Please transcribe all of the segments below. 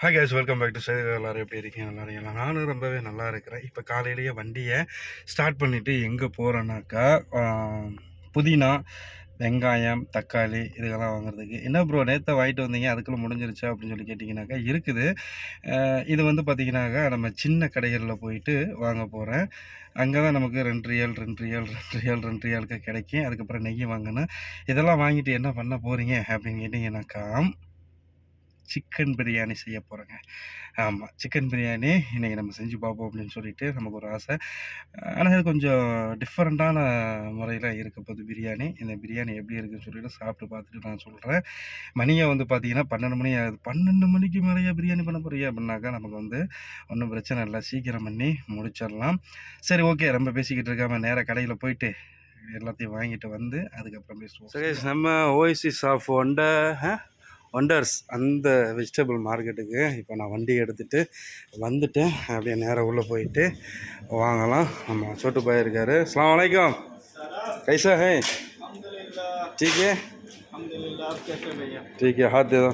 Hi guys welcome back to சேவை எல்லாரும் எப்படி இருக்கீங்க? நல்லா இருக்கீங்களா? நானும் ரொம்பவே நல்லா இருக்கிறேன். இப்போ காலையிலேயே வண்டியை ஸ்டார்ட் பண்ணிவிட்டு எங்கே போகிறேன்னாக்கா புதினா வெங்காயம் தக்காளி இதுக்கெல்லாம் வாங்குறதுக்கு. என்ன ப்ரோ நேற்று வாங்கிட்டு வந்தீங்க அதுக்குள்ளே முடிஞ்சிருச்சு அப்படின்னு சொல்லி கேட்டிங்கனாக்கா இருக்குது. இது வந்து பார்த்திங்கனாக்கா நம்ம சின்ன கடைகளில் போயிட்டு வாங்க போகிறேன் அங்கே தான் நமக்கு ரெண்டு ரியல் ரெண்டு ரியல் ரெண்டு ரியல் ரெண்டு ரியலுக்கு கிடைக்கும். அதுக்கப்புறம் நெய் வாங்கணும். இதெல்லாம் வாங்கிட்டு என்ன பண்ண போகிறீங்க அப்படின்னு கேட்டிங்கனாக்கா சிக்கன் பிரியாணி செய்ய போகிறேங்க ஆமாம் சிக்கன் பிரியாணி இன்றைக்கி நம்ம செஞ்சு பார்ப்போம் அப்படின்னு சொல்லிட்டு நமக்கு ஒரு ஆசை. ஆனால் இது கொஞ்சம் டிஃப்ரெண்ட்டான முறையில் இருக்க போகுது பிரியாணி. இந்த பிரியாணி எப்படி இருக்குன்னு சொல்லிட்டு சாப்பிட்டு பார்த்துட்டு நான் சொல்கிறேன் மணியை வந்து பார்த்தீங்கன்னா பன்னெண்டு மணி ஆகுது பன்னெண்டு மணிக்கு மேலேயே பிரியாணி பண்ண போறியா அப்படின்னாக்கா நமக்கு வந்து ஒன்றும் பிரச்சனை இல்லை. சீக்கிரம் பண்ணி முடிச்சிடலாம். சரி ஓகே. ரொம்ப பேசிக்கிட்டு இருக்காம நேராக கடையில் போயிட்டு எல்லாத்தையும் வாங்கிட்டு வந்து அதுக்கப்புறம் பேசுவோம். சரி நம்ம ஓய்சிஸ் ஆஃப் ஒண்ட ஒண்டர்ஸ் அந்த வெஜிடபிள் மார்க்கெட்டுக்கு இப்போ நான் வண்டி எடுத்துகிட்டு வந்துட்டேன் அப்படியே நேராக உள்ளே போயிட்டு வாங்கலாம் நம்ம சோட்டு பாய் இருக்காரு அஸ்ஸலாமு அலைக்கும் कैसा है ठीक है अलहमदिल्ला आप कैसे भैया ठीक है हाथ दे दो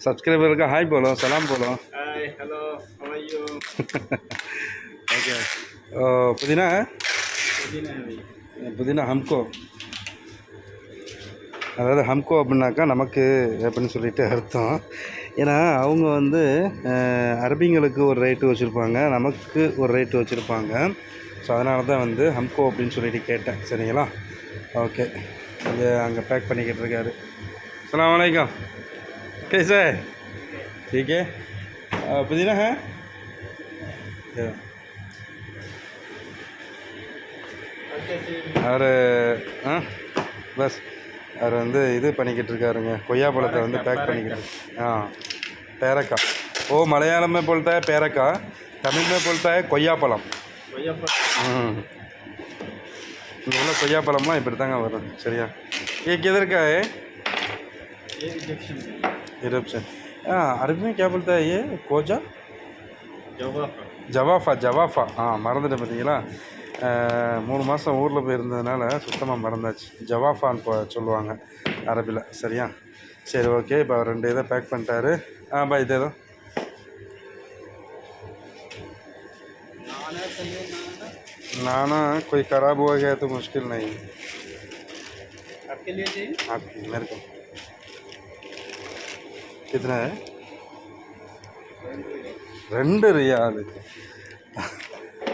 सब्सक्राइबर का हाय बोलो सलाम बोलो hi hello how are you okay पुदीना है पुदीना है भैया புதினா ஹம்கோ அதாவது ஹம்கோ அப்படின்னாக்கா நமக்கு அப்படின்னு சொல்லிட்டு அர்த்தம் ஏன்னா அவங்க வந்து அஹ், அரபிங்களுக்கு ஒரு ரேட்டு வச்சுருப்பாங்க நமக்கு ஒரு ரேட்டு வச்சுருப்பாங்க ஸோ அதனால தான் வந்து ஹம்கோ அப்படின்னு சொல்லிட்டு கேட்டேன் சரிங்களா ஓகே இங்கே அங்கே பேக் பண்ணிக்கிட்டு இருக்காரு அஸ்ஸலாமு அலைக்கும் कैसे ठीक है अ, पुदीना है ये। और कैसे அவர் ஆ பஸ் அவர் வந்து இது பண்ணிக்கிட்டு இருக்காருங்க. கொய்யாப்பழத்தை வந்து பேக் பண்ணிக்கிட்டு ஆ பேரக்காய். ஓ மலையாளமே போல்தா பேரக்காய். தமிழ்மே போல்தா கொய்யாப்பழம். ம். இங்கே உள்ள கொய்யாப்பழம்லாம் இப்படி தாங்க வரும் சரியா ஏக்கு எது இருக்கா ஏ? இரப்ஷன் ஆ அருமையாக கேபிள் போல்தா ஏ? கோஜா? ஜவாஃபா. ஜவாஃபா ஆ மறந்துட்டேன் பார்த்தீங்களா மூணு மாதம் ஊரில் போயிருந்ததுனால சுத்தமாக மறந்தாச்சு ஜவாஃபான்னு போ சொல்லுவாங்க அரபியில் சரியா சரி ஓகே இப்போ அவர் ரெண்டு இதை பேக் பண்ணிட்டாரு ஆ பா இது ஏதோ नान है पनीर नान है नाना कोई ख़राब हो गया तो मुश्किल नहीं आपके लिए चाहिए आप मेरे को कितना है ரெண்டு ரியால்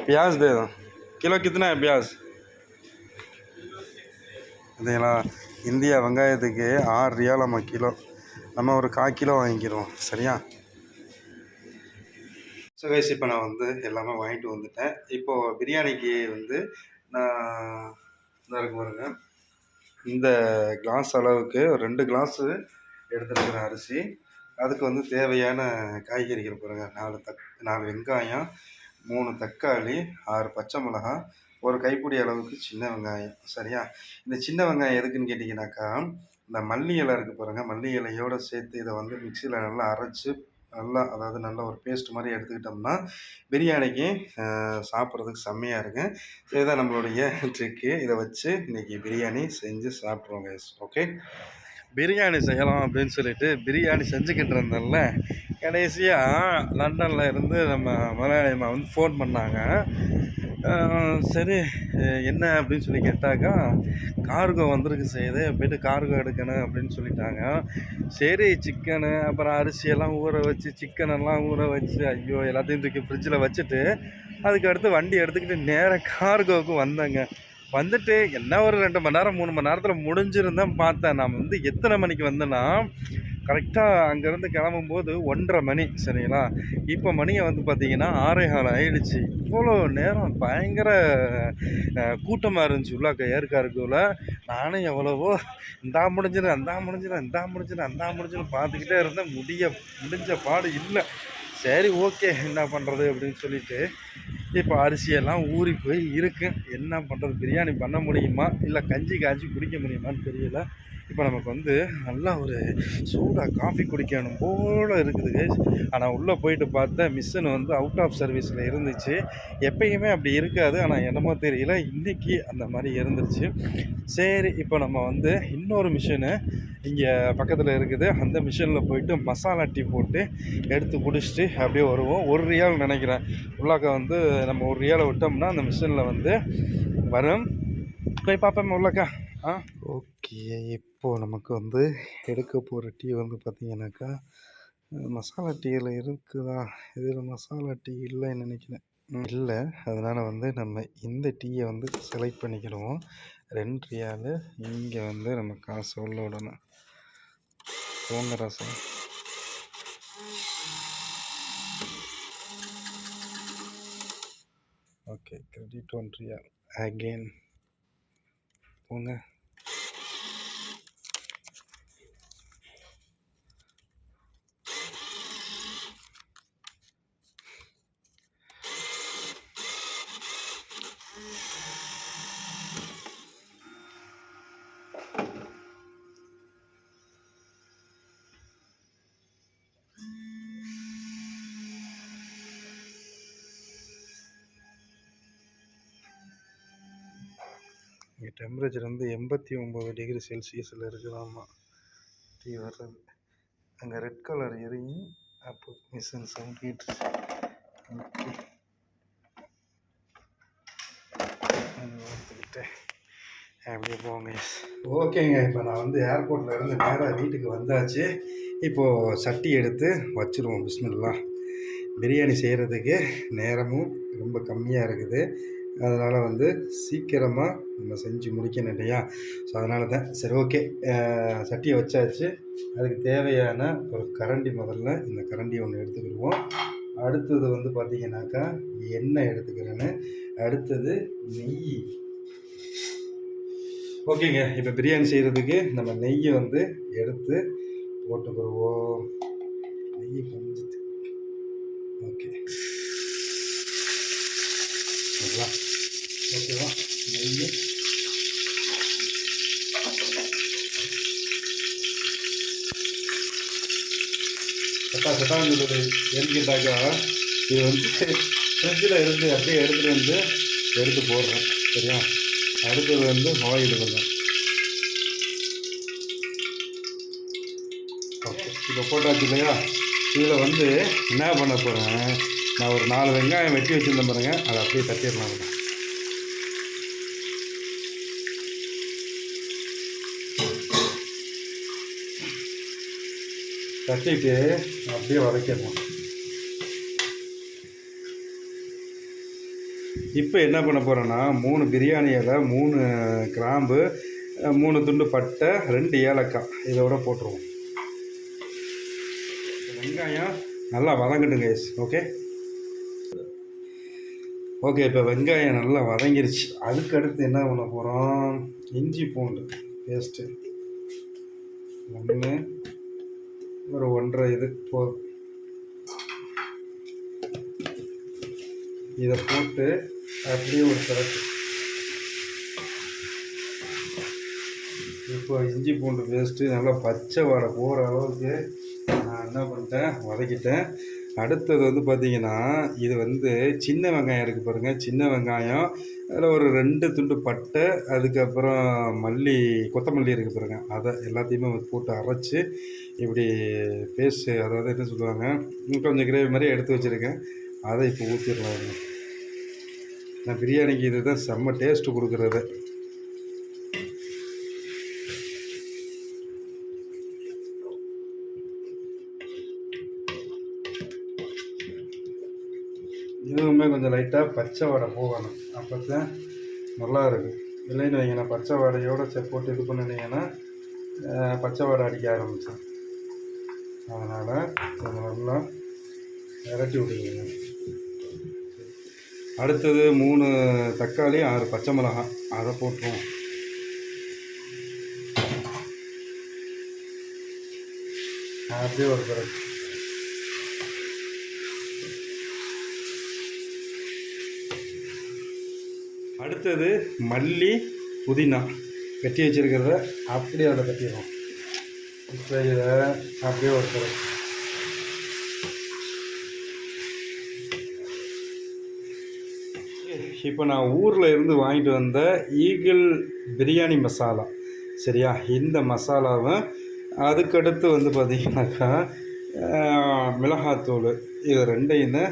प्याज दे दो किलो कितना है प्याज பார்த்தீங்களா இந்தியா வெங்காயத்துக்கு ஆறு ரியால் நம்ம கிலோ நம்ம ஒரு கால் கிலோ வாங்கிக்கிறோம் சரியா ஸோ கைஸ் இப்போ நான் வந்து எல்லாமே வாங்கிட்டு வந்துட்டேன் இப்போது பிரியாணிக்கு வந்து நான் இதாக இருக்கு பாருங்க இந்த கிளாஸ் அளவுக்கு ஒரு ரெண்டு கிளாஸு எடுத்துருக்கிற அரிசி அதுக்கு வந்து தேவையான காய்கறிகள் பாருங்க நாலு தக் நாலு வெங்காயம் மூணு தக்காளி ஆறு பச்சை மிளகாய் ஒரு கைப்பிடி அளவுக்கு சின்ன வெங்காயம். சரியா? இந்த சின்ன வெங்காயம் எதுக்குன்னு கேட்டிங்கனாக்கா இந்த மல்லி இலை இருக்குது பாருங்கள் மல்லி இலையோடு சேர்த்து இதை வந்து மிக்சியில் நல்லா அரைச்சி நல்லா அதாவது நல்ல ஒரு பேஸ்ட் மாதிரி எடுத்துக்கிட்டோம்னா பிரியாணிக்கு சாப்பிட்றதுக்கு செம்மையாக இருக்கும். இதுதான் நம்மளுடைய ட்ரிக்கு இதை வச்சு இன்றைக்கி பிரியாணி செஞ்சு சாப்பிட்ருவோம் கைஸ் ஓகே பிரியாணி செய்யலாம் அப்படின்னு சொல்லிட்டு பிரியாணி செஞ்சுக்கிட்டு இருந்தேன்ல கடைசியாக லண்டனில் இருந்து நம்ம மலையாளிமா வந்து ஃபோன் பண்ணாங்க. சரி என்ன அப்படின்னு சொல்லி கேட்டாக்கா கார்கோ வந்திருக்கு செய்யுது போயிட்டு கார்கோ எடுக்கணும் அப்படின்னு சொல்லிட்டாங்க. சரி சிக்கனு அப்புறம் அரிசியெல்லாம் ஊற வச்சு சிக்கனெல்லாம் ஊற வச்சு ஐயோ எல்லாத்தையும் தூக்கி ஃப்ரிட்ஜில் வச்சுட்டு அதுக்கு அடுத்து வண்டி எடுத்துக்கிட்டு நேராக கார்கோவுக்கு வந்தேங்க. வந்துட்டு என்ன ஒரு ரெண்டு மணி நேரம் மூணு மணி நேரத்தில் முடிஞ்சிருந்தேன் பார்த்தேன். நான் வந்து எத்தனை மணிக்கு வந்தேன்னா கரெக்டாக அங்கேருந்து கிளம்பும்போது ஒன்றரை மணி சரிங்களா? இப்போ மணியை வந்து பார்த்தீங்கன்னா ஆறே கால் ஆயிடுச்சு. இவ்வளோ நேரம் பயங்கர கூட்டமாக இருந்துச்சு உள்ளாக்க ஏற்காருக்குள்ள நானும் எவ்வளவோ இந்தா முடிஞ்சிடும் அந்தா முடிஞ்சிடும் இந்தா முடிஞ்சிடும் அந்தா முடிஞ்சிடும் பார்த்துக்கிட்டே இருந்தேன். முடிய முடிஞ்ச பாடு இல்லை. சரி ஓகே என்ன பண்ணுறது அப்படின்னு சொல்லிட்டு இப்போ அரிசியெல்லாம் ஊறி போய் இருக்குது என்ன பண்ணுறது பிரியாணி பண்ண முடியுமா? இல்லை கஞ்சி காய்ச்சி குடிக்க முடியுமான்னு தெரியல. இப்போ நமக்கு வந்து நல்லா ஒரு சூடாக காஃபி குடிக்கணும் போல் இருக்குது ஆனால் உள்ளே போயிட்டு பார்த்தேன் மிஷின் வந்து அவுட் ஆஃப் சர்வீஸில் இருந்துச்சு. எப்பயுமே அப்படி இருக்காது. ஆனால் என்னமோ தெரியல. இன்றைக்கி அந்த மாதிரி இருந்துருச்சு. சரி இப்போ நம்ம வந்து இன்னொரு மிஷினு இங்கே பக்கத்தில் இருக்குது. அந்த மிஷினில் போயிட்டு மசாலா டீ போட்டு எடுத்து குடிச்சிட்டு அப்படியே வருவோம். ஒரு ரியால் நினைக்கிறேன். உள்ளாக்க வந்து நம்ம ஒரு ரியாலை விட்டோம்னா அந்த மிஷினில் வந்து வரும். போய் பார்ப்போம் உள்ளக்கா. ஓகே இப்போது நமக்கு வந்து எடுக்க போகிற டீ வந்து பார்த்தீங்கன்னாக்கா மசாலா டீயில் இருக்குதா? இதில் மசாலா டீ இல்லைன்னு நினைக்கிறேன். இல்லை அதனால் வந்து நம்ம இந்த டீயை வந்து செலக்ட் பண்ணிக்கிடுவோம். ரெண்டு ரியால் இங்கே வந்து நம்ம காசு உள்ள விடணும். போங்க ரசம் okay credit one riyal again போங்க இங்கே டெம்பரேச்சர் வந்து எண்பத்தி ஒம்பது டிகிரி செல்சியஸில் இருக்குதாம்மா டீ வர்றது. அங்கே ரெட் கலர் எரியும். அப்போ மிஷின் சவுண்ட் ஹீட்ரு எடுத்துக்கிட்டேன் அப்படியே போங்க. ஓகேங்க இப்போ நான் வந்து ஏர்போர்ட்டில் இருந்து நேராக வீட்டுக்கு வந்தாச்சு. இப்போது சட்டி எடுத்து வச்சுருவோம் பிஸ்மில்லாம் பிரியாணி செய்கிறதுக்கு நேரமும் ரொம்ப கம்மியாக இருக்குது. அதனால் வந்து சீக்கிரமாக நம்ம செஞ்சு முடிக்கணும் இல்லையா? ஸோ அதனால தான் சரி ஓகே சட்டியை வச்சாச்சு. அதுக்கு தேவையான ஒரு கரண்டி முதல்ல இந்த கரண்டி ஒன்று எடுத்துக்கிடுவோம். அடுத்தது வந்து பார்த்திங்கனாக்கா எண்ணெய் எடுத்துக்கிறேன்னு. அடுத்தது நெய். ஓகேங்க இப்போ பிரியாணி செய்கிறதுக்கு நம்ம நெய்யை வந்து எடுத்து போட்டுக்கிடுவோம். நெய் கொஞ்சம் ஓகே ஓகேங்களா ஓகேவா? நெய் சட்டா சட்டான்னு இருந்தது. ஏன்னு இது? வந்து ஃப்ரிட்ஜில் இருந்து அப்படியே எடுத்துகிட்டு வந்து எடுத்து போடுறேன். சரியா? அடுத்தது வந்து ஆயில் கொஞ்சம் ஓகே. இப்போ போட்டாச்சு இல்லையா? இதில் வந்து என்ன பண்ண போகிறேன் நான் ஒரு நாலு வெங்காயம் வெட்டி வச்சுருந்தேன் பாருங்க. அதை அப்படியே தட்டிடலாம் அதுல. தட்டிட்டு அப்படியே வதக்கிடலாம் இப்போ என்ன பண்ண போகிறேன்னா மூணு பிரியாணி இலை மூணு கிராம்பு மூணு துண்டு பட்டை ரெண்டு ஏலக்காய். இதோட போட்டுருவோம். வெங்காயம் நல்லா வதங்கட்டும் கைஸ் ஓகே ஓகே இப்போ வெங்காயம் நல்லா வதங்கிருச்சு. அதுக்கு அடுத்து என்ன பண்ண போகிறோம் இஞ்சி பூண்டு பேஸ்ட்டு ஒன்று ஒரு ஒன்றரை இது போதும். இதை போட்டு அப்படியே ஒரு சிறப்பு இப்போ இஞ்சி பூண்டு பேஸ்ட்டு நல்லா பச்சை வாடை போகிற அளவுக்கு நான் என்ன பண்ணிட்டேன் வதக்கிட்டேன். அடுத்தது வந்து பார்த்தீங்கன்னா இது வந்து சின்ன வெங்காயம் இருக்குது பாருங்கள் சின்ன வெங்காயம் அதில் ஒரு ரெண்டு துண்டு பட்டை அதுக்கப்புறம் மல்லி கொத்தமல்லி இருக்குது பாருங்கள் அதை எல்லாத்தையுமே போட்டு அரைச்சி இப்படி பேஸ்ட்டு அதாவது என்ன சொல்லுவாங்க கொஞ்சம் கிரேவி மாதிரி எடுத்து வச்சுருக்கேன். அதை இப்போ ஊற்றிடலாம் நான் பிரியாணிக்கு இதுதான் செம்ம டேஸ்ட்டு கொடுக்குறது. இதுவுமே கொஞ்சம் லைட்டாக பச்சை வடை போகணும். அப்போ தான் நல்லா இருக்கும் இல்லைன்னு வைங்கன்னா பச்சை வடையோட செ போட்டு இது பண்ணினீங்கன்னா பச்சை வடை அடிக்க ஆரம்பித்தோம் அதனால் கொஞ்சம் நல்லா விரட்டி விடுங்க. அடுத்தது மூணு தக்காளி ஆறு பச்சை மிளகாய் அதை போட்டுருவோம். அப்படியே ஒரு பிறகு அடுத்தது மல்லி புதினா. வெட்டி வச்சுருக்கிறத அப்படியே அதை கட்டிடுவோம். இப்போ இதை அப்படியே ஒரு இப்போ நான் ஊரில் இருந்து வாங்கிட்டு வந்த ஈகிள் பிரியாணி மசாலா. சரியா? இந்த மசாலாவை அதுக்கடுத்து வந்து பார்த்திங்கனாக்கா மிளகாத்தூள். இது ரெண்டையும் இப்போ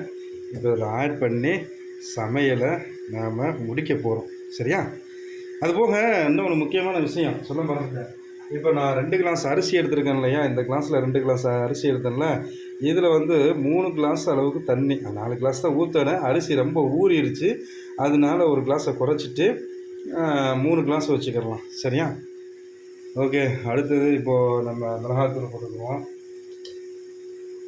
இதில் ஆட் பண்ணி சமையலை நாம் முடிக்க போகிறோம் சரியா? அதுபோக இன்னொரு முக்கியமான விஷயம். சொல்ல மறந்துட்டேன். இப்போ நான் ரெண்டு கிளாஸ் அரிசி எடுத்திருக்கேன் இல்லையா? இந்த கிளாஸில் ரெண்டு கிளாஸ் அரிசி எடுத்தேன்ல. இதில் வந்து மூணு கிளாஸ் அளவுக்கு தண்ணி. நாலு கிளாஸ் தான் ஊற்றினேன் அரிசி ரொம்ப ஊறிடுச்சு. அதனால ஒரு கிளாஸை குறைச்சிட்டு மூணு கிளாஸ் வச்சுக்கிடலாம் சரியா? ஓகே. அடுத்தது இப்போது நம்ம மிளகாத்தூள் போட்டுக்குவோம்.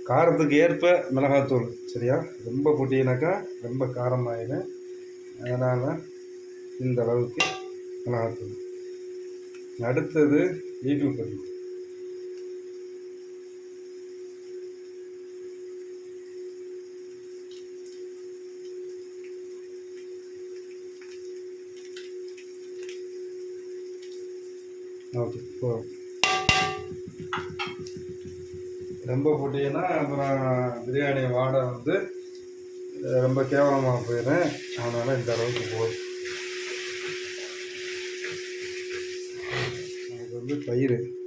காரத்துக்கு ஏற்ப மிளகாத்தூள். சரியா? ரொம்ப போட்டிங்கனாக்கா ரொம்ப காரமாயிடும். அதனால் இந்த அளவுக்கு மிளகாத்தூள் அடுத்தது ஈகிள் பொடி. ஓகே போகிறோம் ரொம்ப போட்டிங்கன்னா அப்புறம் பிரியாணி வாடை வந்து ரொம்ப கேவலமாக போயிடும் அதனால் இந்த அளவுக்கு போதும். அது வந்து தயிர்.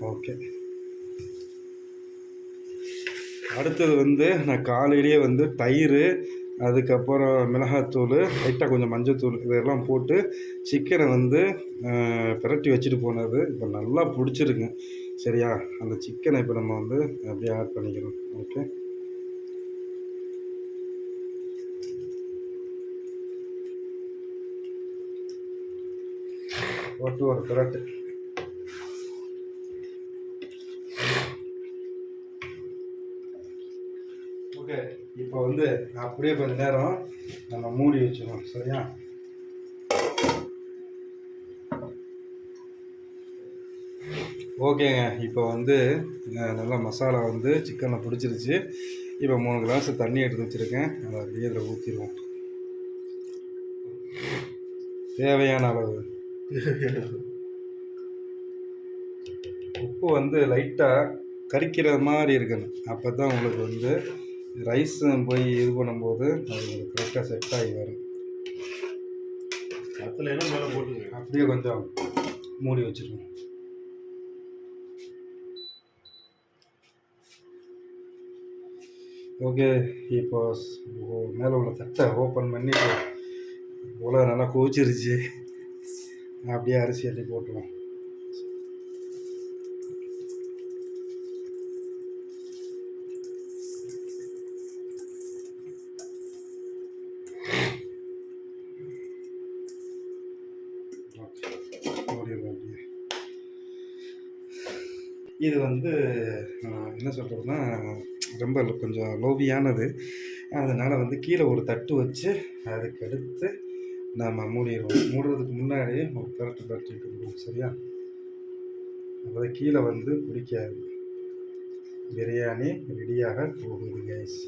ஓகே. அடுத்தது வந்து நான் காலையிலேயே வந்து தயிர் அதுக்கப்புறம் மிளகாத்தூள் லைட்டாக கொஞ்சம் மஞ்சத்தூள் இதெல்லாம் போட்டு சிக்கனை வந்து பிரட்டி வச்சுட்டு போனது. இப்போ நல்லா பிடிச்சிருக்கு. சரியா? அந்த சிக்கனை இப்போ நம்ம வந்து அப்படியே ஆட் பண்ணிக்கிறோம். ஓகே போட்டு ஒரு பிரட்டு. ஓகே இப்போ வந்து அப்படியே கொஞ்ச நேரம் நம்ம மூடி வச்சிடணும் சரியா? ஓகேங்க. இப்போ வந்து நல்லா மசாலா வந்து சிக்கனில் பிடிச்சிருச்சு. இப்போ மூணு கிளாஸ் தண்ணி எடுத்து வச்சுருக்கேன். அதை அப்படியே இதில் ஊற்றிடுவோம் தேவையான அளவு. உப்பு வந்து லைட்டாக கறிக்கிற மாதிரி இருக்கணும். அப்போ தான் உங்களுக்கு வந்து ரைஸும் போய் இது பண்ணும்போது அது கரெக்டாக செட் ஆகி வரும். கத்தில் என்ன மேலே போட்டுங்க? அப்படியே கொஞ்சம் மூடி வச்சிருவோம் ஓகே இப்போ மேலே உள்ள தட்டை ஓப்பன் பண்ணி உலக நல்லா கொதிச்சிருச்சு. அப்படியே அரிசி அள்ளி போட்டுருவோம். இது வந்து என்ன சொல்கிறதுனா ரொம்ப கொஞ்சம் லோவியானது. அதனால் வந்து கீழே ஒரு தட்டு வச்சு அதுக்கு அடுத்து நம்ம மூடிடுவோம். மூடுறதுக்கு முன்னாடி ஒரு பரட்டு பரட்டிட்டு விடுவோம் சரியா? அப்போ கீழே வந்து பிடிக்காது. பிரியாணி ரெடியாக போகுது கைஸ்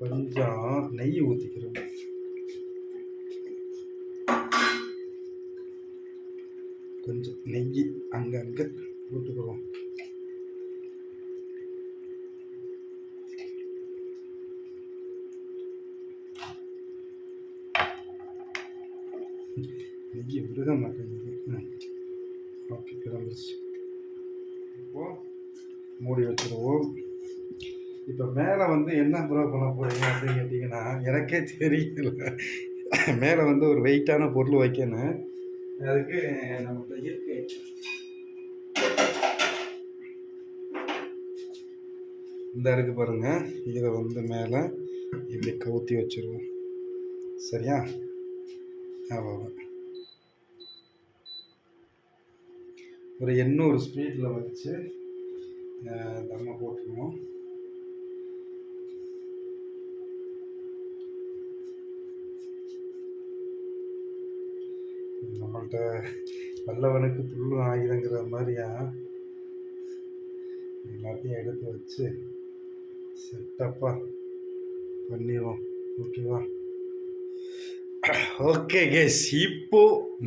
கொஞ்சம் நெய் ஊற்றிக்கிறோம் கொஞ்சம் நெய் அங்கங்கே போட்டுக்கிறோம் நெய் விருக மாட்டேங்குது? ஓகே கிளம்பிச்சு இப்போ மூடி வச்சுருவோம். இப்போ மேலே வந்து என்ன ப்ரோ பண்ண போகிறீங்க அப்படின்னு கேட்டிங்கன்னா எனக்கே தெரியல. மேலே வந்து ஒரு வெயிட்டான பொருள் வைக்கணும். அதுக்கு நம்மகிட்ட இருக்கு. இந்த இருக்கு பாருங்கள் இதை வந்து மேலே இப்படி கவுத்தி வச்சிருவோம். சரியா? அவ்வளோதான் ஒரு எண்ணூறு ஸ்பீடில் வச்சு அஹ், தம்மை போட்டுருவோம். நம்மள்கிட்ட வல்லவனுக்கு புல்லும் ஆயுதங்கிற மாதிரியா? எல்லாத்தையும் எடுத்து வச்சு செட்டப்பாக பண்ணிடுவோம். ஓகேவா ஓகே கேஸ் இப்போ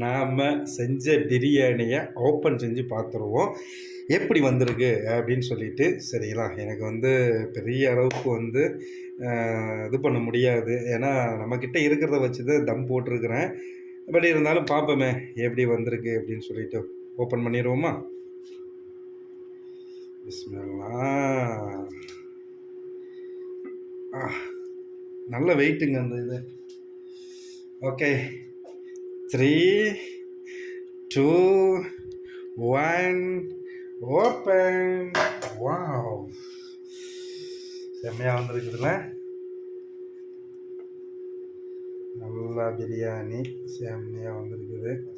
நாம் செஞ்ச பிரியாணியை ஓப்பன் செஞ்சு பார்த்துருவோம். எப்படி வந்திருக்கு அப்படின்னு சொல்லிட்டு சரிங்களா? எனக்கு வந்து பெரிய அளவுக்கு வந்து இது பண்ண முடியாது. ஏன்னா நம்மக்கிட்ட இருக்கிறத வச்சு தான் தம் போட்டிருக்கிறேன். பட் இருந்தாலும் பார்ப்போமே எப்படி வந்திருக்கு அப்படின்னு சொல்லிட்டு ஓப்பன் பண்ணிடுவோமா? ஆ நல்ல வெயிட்டுங்க அந்த இது. Okay. Three two one open wow செம்மையாக வந்திருக்குதுல்ல. நல்லா பிரியாணி செம்மையாக வந்திருக்குது.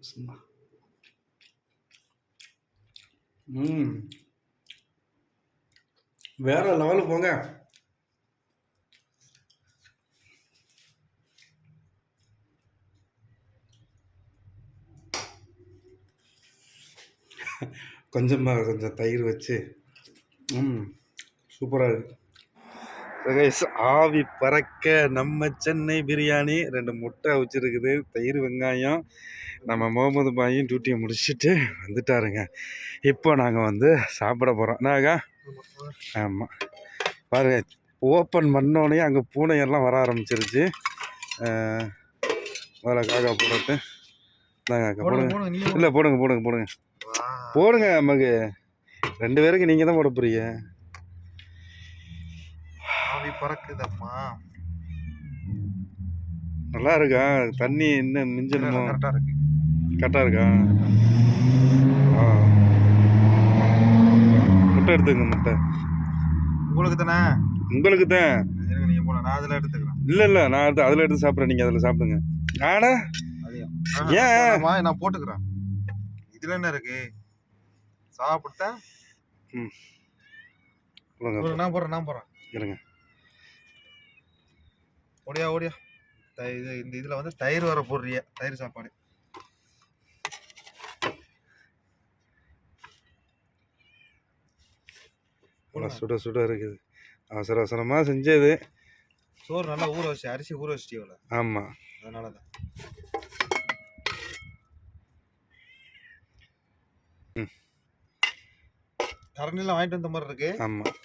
சும்மா. ம். வேற லெவலுக்கு போங்க. கொஞ்சமாக கொஞ்சம் தயிர் வச்சு ம் சூப்பராக இருக்கு. கைஸ் ஆவி பறக்க நம்ம சென்னை பிரியாணி. ரெண்டு முட்டை வச்சுருக்குது தயிர் வெங்காயம். நம்ம முகமது பாயும் டியூட்டியை முடிச்சுட்டு வந்துட்டாருங்க. இப்போ நாங்கள் வந்து சாப்பிட போகிறோம் நாங்க ஆமாம் பாருங்க ஓப்பன் பண்ணோடனே அங்கே பூனையெல்லாம் வர ஆரம்பிச்சிருச்சு. முதல்ல காக்கா போடட்டு அக்கா போடுங்க இல்லை போடுங்க போடுங்க போடுங்க. போடுங்க நமக்கு ரெண்டு பேருக்கு நீங்கள் தான் போட போறீங்க. ஆவி பறக்குதம்மா. நல்லா இருக்கா? தண்ணி என்ன மிஞ்சணுமோ கரெக்டாக இருக்கு. கரெக்டாக இருக்கா? ஆ. முட்டை எடுத்துங்க முட்டை. உங்களுக்கு தானே? உங்களுக்கு தான். நீங்கள் போன நான் அதில் எடுத்துக்கிறேன். இல்லை இல்லை நான் அதில் எடுத்து சாப்பிட்றேன். நீங்கள் அதில் சாப்பிடுங்க. அதையும் ஏன்? நான் போட்டுக்கிறேன். இதுல என்ன இருக்கு? சாப்பிட்டா ஒரு நான் போடுறேன் நான் போடுறேன். இருங்க. ஓடியா ஓடியா. இது இந்த இதுல வந்து தயிர் வர போடுறிய தயிர் சாப்பாடு. சுட சுட இருக்குது. அவசர அவசரமாக செஞ்சது. சோறு நல்லா ஊற வச்சு அரிசி ஊற வச்சிட்டீங்கள ஆமாம் அதனால தான் கரண்டிலாம் வாங்கிட்டு வந்த மாதிரி இருக்கு. ஆமாம்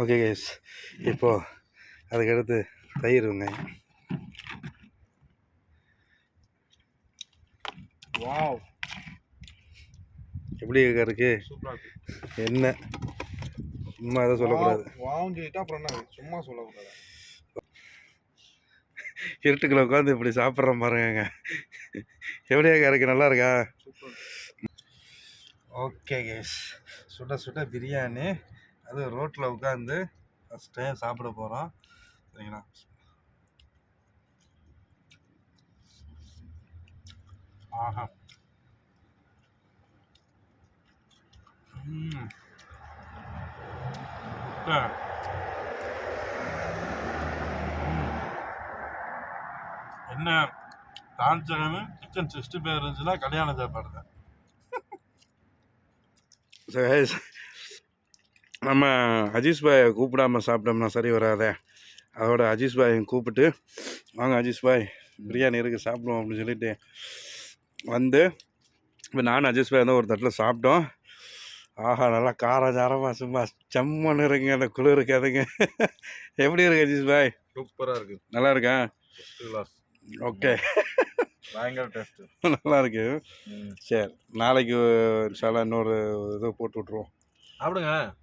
ஓகே கைஸ் இப்போ அதுக்கடுத்து தயிர் வெங்காயம். வாவ். எப்படி இருக்கா இருக்கு. என்ன? சும்மா எதுவும் சொல்லக்கூடாது. வாவும் சொல்லிட்டா அப்புறம் என்ன? சும்மா சொல்லக்கூடாது. இருட்டுக்குள்ள உட்காந்து இப்படி சாப்பிட்றோம் பாருங்க எப்படியாக்கா இருக்கு? நல்லா இருக்கா? ஓகே கேஸ் சுட சுட பிரியாணி. அது ரோட்டில் உட்காந்து ஃபஸ்ட் டைம் சாப்பிட போகிறோம் சரிங்களா? ஆஹா. ம். ம். என்ன காஞ்சகமே சிக்கன் சிக்ஸ்டி ஃபைவ் இருந்துச்சுன்னா கல்யாண சாப்பாடு தான். நம்ம அஜீஸ் பாயை கூப்பிடாம சாப்பிட்டோம்னா சரி வராதே. அதோட அஜீஸ் பாயை கூப்பிட்டு வாங்க அஜீஸ் பாய் பிரியாணி இருக்குது சாப்பிடுவோம் அப்படின்னு சொல்லிட்டு வந்து இப்போ நானும் அஜீஸ் பாய் வந்து ஒரு தட்டில் சாப்பிட்டோம். ஆஹா நல்லா காரசாரமாக சும்மா செம்மன்னு இருக்குங்க அந்த குளிருக்கு அதுங்க. எப்படி இருக்கு அஜீஸ் பாய்? சூப்பரா இருக்கு. நல்லா இருக்கா? Glass okay. பயங்கர டேஸ்ட். நல்லா இருக்கு. சரி நாளைக்கு இன்ஷால்லா இன்னொரு இது போட்டு விட்ருவோம் சாப்பிடுங்க.